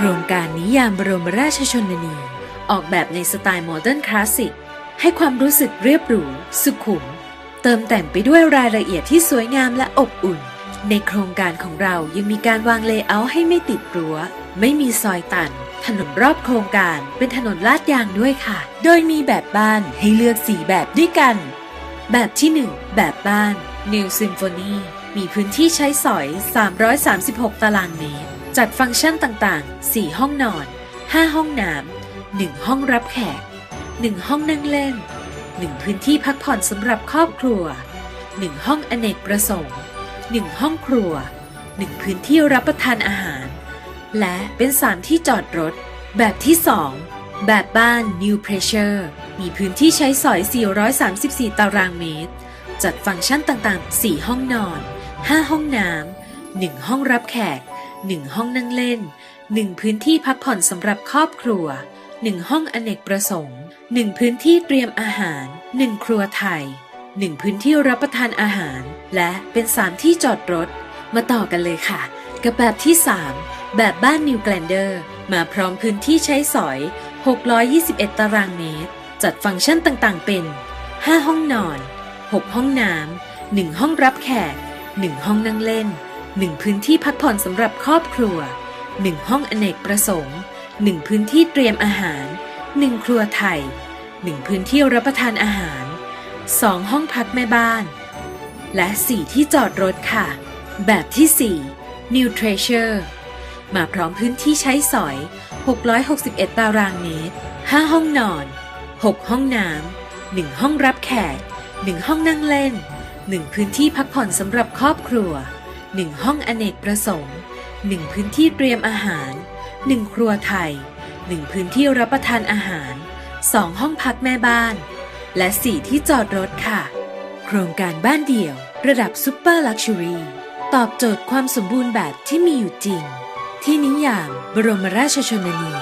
โครงการนิยามบรมราชชนนี ออกแบบในสไตล์โมเดิร์นคลาสสิกให้ความรู้สึกเรียบหรูสุขุม เติมแต่งไปด้วยรายละเอียดที่สวยงามและอบอุ่น ในโครงการของเรายังมีการวางเลเยอร์ให้ไม่ติดรั้ว ไม่มีซอยตัน ถนนรอบโครงการเป็นถนนลาดยางด้วยค่ะ โดยมีแบบบ้านให้เลือก4แบบด้วยกัน แบบที่ 1 แบบบ้าน New Symphony มีพื้นที่ใช้สอย 336 ตารางเมตร จัดฟังก์ชันต่างๆ 4 ห้องนอน 5 ห้องน้ำ 1 ห้องรับแขก 1 ห้องนั่งเล่น 1 พื้นที่พักผ่อนสำหรับครอบครัว 1 ห้องอเนกประสงค์ 1 ห้องครัว 1 พื้นที่รับประทานอาหาร และเป็น3ที่จอดรถ แบบที่ 2 แบบบ้าน New Pressure มีพื้นที่ใช้สอย 434 ตารางเมตร จัดฟังก์ชันต่างๆ 4 ห้องนอน 5 ห้องน้ำ 1 ห้องรับแขก 1ห้องนั่งเล่น1พื้นที่พักผ่อนสำหรับครอบครัว1ห้องอเนกประสงค์1พื้นที่เตรียมอาหาร1ครัวไทย1พื้นที่รับประทานอาหาร และเป็น3ที่จอดรถ มาต่อกันเลยค่ะ กับแบบที่ 3 แบบบ้าน New Glander มาพร้อมพื้นที่ใช้สอย 621 ตารางเมตร จัดฟังก์ชันต่างๆ เป็น 5 ห้องนอน 6 ห้องน้ำ1ห้องรับแขก 1 ห้องนั่งเล่น 1พื้นที่พักผ่อนสำหรับครอบครัว1ห้องอเนกประสงค์1พื้นที่เตรียมอาหาร1ครัวไทย1พื้นที่รับประทานอาหาร2ห้องพักแม่บ้าน และ4ที่จอดรถค่ะ แบบที่4 New Treasure มาพร้อมพื้นที่ใช้สอย 661 ตารางเมตร 5 ห้องนอน 6 ห้องน้ำ 1 ห้องรับแขก 1 ห้องนั่งเล่น 1 พื้นที่พักผ่อนสำหรับครอบครัว 1ห้องอเนกประสงค์1พื้นที่เตรียมอาหาร1ครัวไทย1พื้นที่รับประทานอาหาร2ห้องพักแม่บ้าน และ4ที่จอดรถค่ะ โครงการบ้านเดี่ยว ระดับซุปเปอร์ลักชัวรี่ตอบโจทย์ความสมบูรณ์แบบที่มีอยู่จริง ที่นิยามบรมราชชนนี